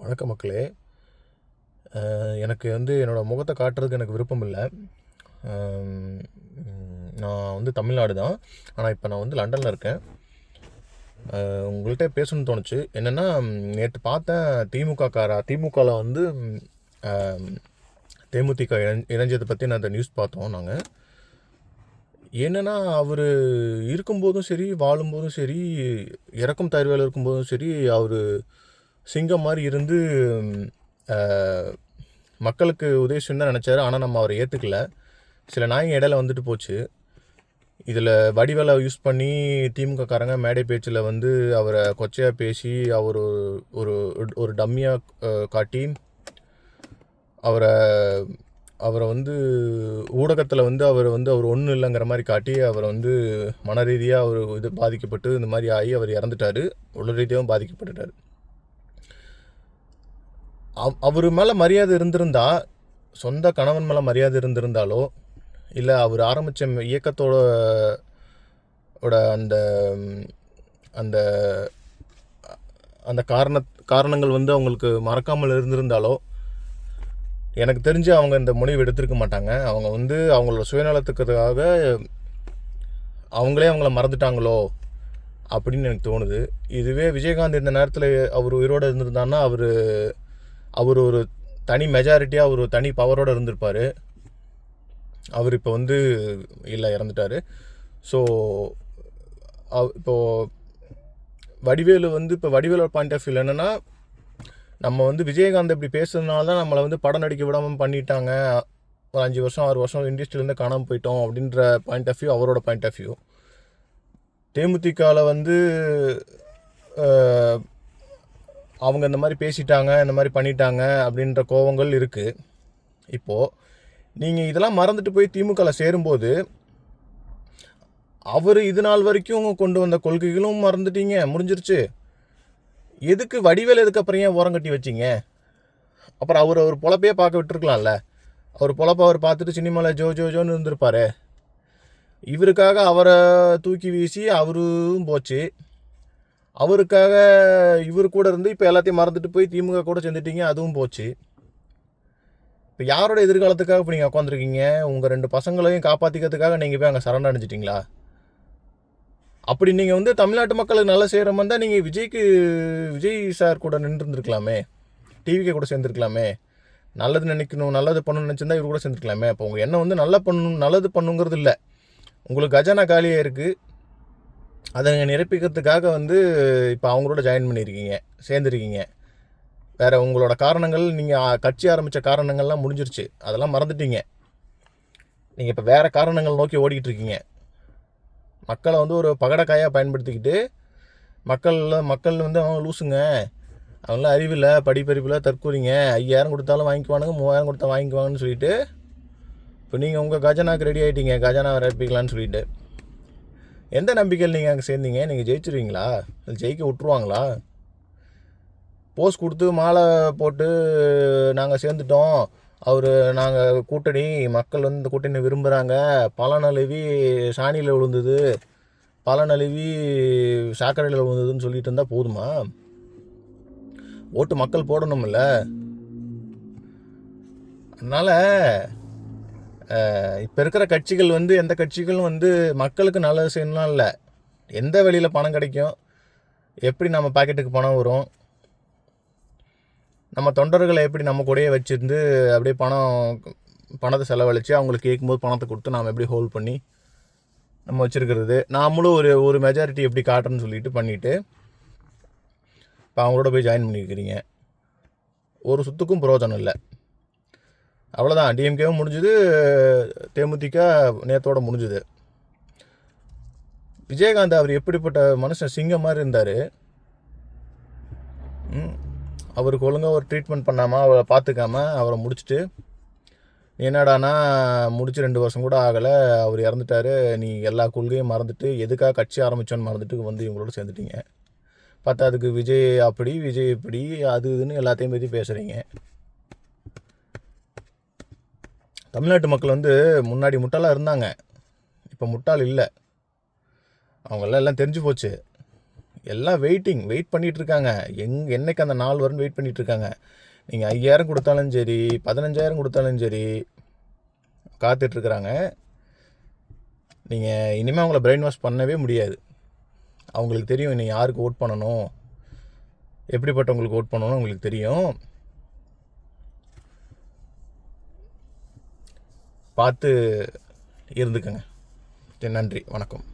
வணக்க மக்களே. எனக்கு வந்து என்னோடய முகத்தை காட்டுறதுக்கு எனக்கு விருப்பம் இல்லை. நான் வந்து தமிழ்நாடு தான். ஆனால் இப்போ நான் வந்து லண்டனில் இருக்கேன். உங்கள்கிட்ட பேசணும்னு தோணுச்சு. என்னென்னா நேற்று பார்த்தேன் திமுக காரா திமுகவில் வந்து தேமுதிக இணைஞ்சதை பற்றி நான் அந்த நியூஸ் பார்த்தோம் நாங்கள் என்னென்னா அவர் இருக்கும்போதும் சரி வாழும்போதும் சரி இறக்கும் தருவையில் இருக்கும்போதும் சரி அவர் சிங்கம் மாதிரி இருந்து மக்களுக்கு உதவி செய்யணும் தான் நினச்சாரு. ஆனால் நம்ம அவரை ஏற்றுக்கல சில நாய்ங்க இடையில வந்துட்டு போச்சு. இதில் வடிவேலை யூஸ் பண்ணி திமுகக்காரங்க மேடை பேச்சில் வந்து அவரை கொச்சையாக பேசி அவர் ஒரு ஒரு டம்மியாக காட்டி அவரை அவரை வந்து ஊடகத்தில் வந்து அவர் வந்து அவர் ஒன்றும் இல்லைங்கிற மாதிரி காட்டி அவரை வந்து மன ரீதியாக அவர் இது பாதிக்கப்பட்டு இந்த மாதிரி ஆகி அவர் இறந்துட்டார். உடல் ரீதியாகவும் பாதிக்கப்பட்டுட்டார். அவ் அவர் மேலே மரியாதை இருந்திருந்தா சொந்த கணவன் மேலே மரியாதை இருந்திருந்தாலோ இல்லை அவர் ஆரம்பித்த இயக்கத்தோட ஓட அந்த அந்த அந்த காரண காரணங்கள் வந்து அவங்களுக்கு மறக்காமல் இருந்திருந்தாலோ எனக்கு தெரிஞ்சு அவங்க இந்த முடிவு எடுத்திருக்க மாட்டாங்க. அவங்க வந்து அவங்களோட சுயநலத்துக்காக அவங்களே அவங்கள மறந்துட்டாங்களோ அப்படின்னு எனக்கு தோணுது. இதுவே விஜயகாந்த் இந்த நேரத்தில் அவர் உயிரோடு இருந்திருந்தான்னா அவர் அவர் ஒரு தனி மெஜாரிட்டியாக அவர் ஒரு தனி பவரோடு இருந்திருப்பார். அவர் இப்போ வந்து இல்லை இறந்துட்டார். ஸோ இப்போது வடிவேலு வந்து இப்போ வடிவேலோட பாயிண்ட் ஆஃப் வியூ என்னென்னா நம்ம வந்து விஜயகாந்த் இப்படி பேசுறதுனால தான் நம்மளை வந்து படம் நடிக்க விடாமல் பண்ணிட்டாங்க. ஒரு அஞ்சு வருஷம் ஆறு வருஷம் இண்டஸ்ட்ரியிலேருந்து காணாமல் போயிட்டோம் அப்படின்ற பாயிண்ட் ஆஃப் வியூ அவரோட பாயிண்ட் ஆஃப் வியூ தேமுதிகவில் வந்து அவங்க இந்த மாதிரி பேசிட்டாங்க இந்த மாதிரி பண்ணிட்டாங்க அப்படின்ற கோவங்கள் இருக்குது இப்போது நீங்கள் இதெல்லாம் மறந்துட்டு போய் திமுகவில் சேரும்போது அவர் இது நாள் வரைக்கும் கொண்டு வந்த கொள்கைகளும் மறந்துட்டீங்க முடிஞ்சிருச்சு. எதுக்கு வடிவேல் எதுக்கு அப்புறம் ஏன் ஓரம் கட்டி வச்சிங்க? அப்புறம் அவர் அவர் பொழப்பையே பார்க்க விட்டுருக்கலாம்ல. அவர் பொழப்ப அவர் பார்த்துட்டு சினிமாவில் ஜோ ஜோ ஜோன்னு இருந்திருப்பார். இவருக்காக அவரை தூக்கி வீசி அவரும் போச்சு. அவருக்காக இவர் கூட இருந்து இப்போ எல்லாத்தையும் மறந்துட்டு போய் திமுக கூட சேர்ந்துட்டீங்க அதுவும் போச்சு. இப்போ யாரோட எதிர்காலத்துக்காக இப்போ நீங்கள் உட்காந்துருக்கீங்க உங்கள் ரெண்டு பசங்களையும் காப்பாற்றிக்கிறதுக்காக நீங்கள் போய் அங்கே சரண் அடைஞ்சிட்டிங்களா அப்படி நீங்கள் வந்து தமிழ்நாட்டு மக்களுக்கு நல்லா செய்கிற மாதிரி தான் நீங்கள் விஜய்க்கு விஜய் சார் கூட நின்றுருந்துருக்கலாமே. டிவிக்கு கூட சேர்ந்துருக்கலாமே. நல்லது நினைக்கணும் நல்லது பண்ணணும்னு நினச்சிருந்தா இவர் கூட சேர்ந்துருக்கலாமே. அப்போ உங்கள் எண்ணம் வந்து நல்லா பண்ணணும் நல்லது பண்ணுங்கிறது இல்லை. உங்களுக்கு கஜானா காலியாக இருக்குது அதை நீங்கள் நிரப்பிக்கிறதுக்காக வந்து இப்போ அவங்களோட ஜாயின் பண்ணியிருக்கீங்க சேர்ந்துருக்கீங்க. வேறு உங்களோட காரணங்கள் நீங்கள் கட்சி ஆரம்பித்த காரணங்கள்லாம் முடிஞ்சிருச்சு. அதெல்லாம் மறந்துட்டீங்க. நீங்கள் இப்போ வேறு காரணங்கள் நோக்கி ஓடிக்கிட்டு இருக்கீங்க மக்களை வந்து ஒரு பகடக்காயாக பயன்படுத்திக்கிட்டு மக்கள் மக்கள் வந்து அவங்க லூசுங்க. அவங்களாம் அறிவில்லை படிப்பறிவில் தற்கூறிங்க. ஐயாயிரம் கொடுத்தாலும் வாங்கிக்குவானுங்க மூவாயிரம் கொடுத்தா வாங்கிக்குவாங்கன்னு சொல்லிட்டு இப்போ நீங்கள் உங்கள் கஜானாக்கு ரெடி ஆகிட்டீங்க கஜனா ரப்பிக்கலான்னு சொல்லிட்டு. எந்த நம்பிக்கையில் நீங்கள் அங்கே சேர்ந்தீங்க? நீங்கள் ஜெயிச்சிருவீங்களா? இல்லை ஜெயிக்க விட்ருவாங்களா போஸ்ட் கொடுத்து மாலை போட்டு நாங்கள் சேர்ந்துட்டோம். அவர் நாங்கள் கூட்டணி மக்கள் வந்து இந்த கூட்டணி விரும்புகிறாங்க பல நழுவி சாணியில் விழுந்தது. பல நழுவி சாக்கடையில் விழுந்ததுன்னு சொல்லிட்டு இருந்தால் போதுமா? ஓட்டு மக்கள் போடணும்ல. அதனால் இப்போ இருக்கிற கட்சிகள் வந்து எந்த கட்சிகளும் வந்து மக்களுக்கு நல்லது செய்யணும்லாம் இல்லை. எந்த வழியில் பணம் கிடைக்கும் எப்படி நம்ம பாக்கெட்டுக்கு பணம் வரும் நம்ம தொண்டர்களை எப்படி நம்ம கூடயே வச்சுருந்து அப்படியே பணம் பணத்தை செலவழித்து அவங்களுக்கு கேட்கும்போது பணத்தை கொடுத்து நாம் எப்படி ஹோல்ட் பண்ணி நம்ம வச்சுருக்கிறது. நாமளும் ஒரு ஒரு மெஜாரிட்டி எப்படி காட்டுறேன்னு சொல்லிட்டு பண்ணிவிட்டு இப்போ அவங்களோட போய் ஜாயின் பண்ணியிருக்கிறீங்க ஒரு சுத்துக்கும் பிரயோஜனம் இல்லை. அவ்வளோதான் டிஎம்கேவும் முடிஞ்சுது. தேமுதிக நேத்தோடு முடிஞ்சுது. விஜயகாந்த் அவர் எப்படிப்பட்ட மனுஷன்? சிங்கம் மாதிரி இருந்தார். அவருக்கு ஒழுங்காக ஒரு ட்ரீட்மெண்ட் பண்ணாமல் அவரை பார்த்துக்காம அவரை முடிச்சுட்டு நீ என்னடானா முடிச்சு ரெண்டு வருஷம் கூட ஆகலை. அவர் இறந்துட்டாரு. நீ எல்லா கொள்கையும் மறந்துட்டு எதுக்காக கட்சி ஆரம்பித்தோன்னு மறந்துட்டு வந்து இவங்களோட சேர்ந்துட்டீங்க? பார்த்தா அதுக்கு விஜய் அப்படி விஜய் இப்படி அது இதுன்னு எல்லாத்தையும் பற்றி பேசுகிறீங்க தமிழ்நாட்டு மக்கள் வந்து முன்னாடி முட்டாளாக இருந்தாங்க. இப்போ முட்டாள் இல்லை. அவங்களாம் எல்லாம் தெரிஞ்சு போச்சு. எல்லாம் வெயிட்டிங் வெயிட் பண்ணிகிட்ருக்காங்க எங் என்றைக்கு அந்த நாள் வரும்னு வெயிட் பண்ணிகிட்ருக்காங்க இருக்காங்க நீங்கள் ஐயாயிரம் கொடுத்தாலும் சரி பதினஞ்சாயிரம் கொடுத்தாலும் சரி காத்துட்ருக்குறாங்க. நீங்கள் இனிமேல் அவங்கள பிரெயின் வாஷ் பண்ணவே முடியாது. அவங்களுக்கு தெரியும் நீ யாருக்கு ஓட் பண்ணணும். எப்படிப்பட்டவங்களுக்கு ஓட் பண்ணணும்னு உங்களுக்கு தெரியும். பார்த்து இருந்துக்கங்க. சரி நன்றி வணக்கம்.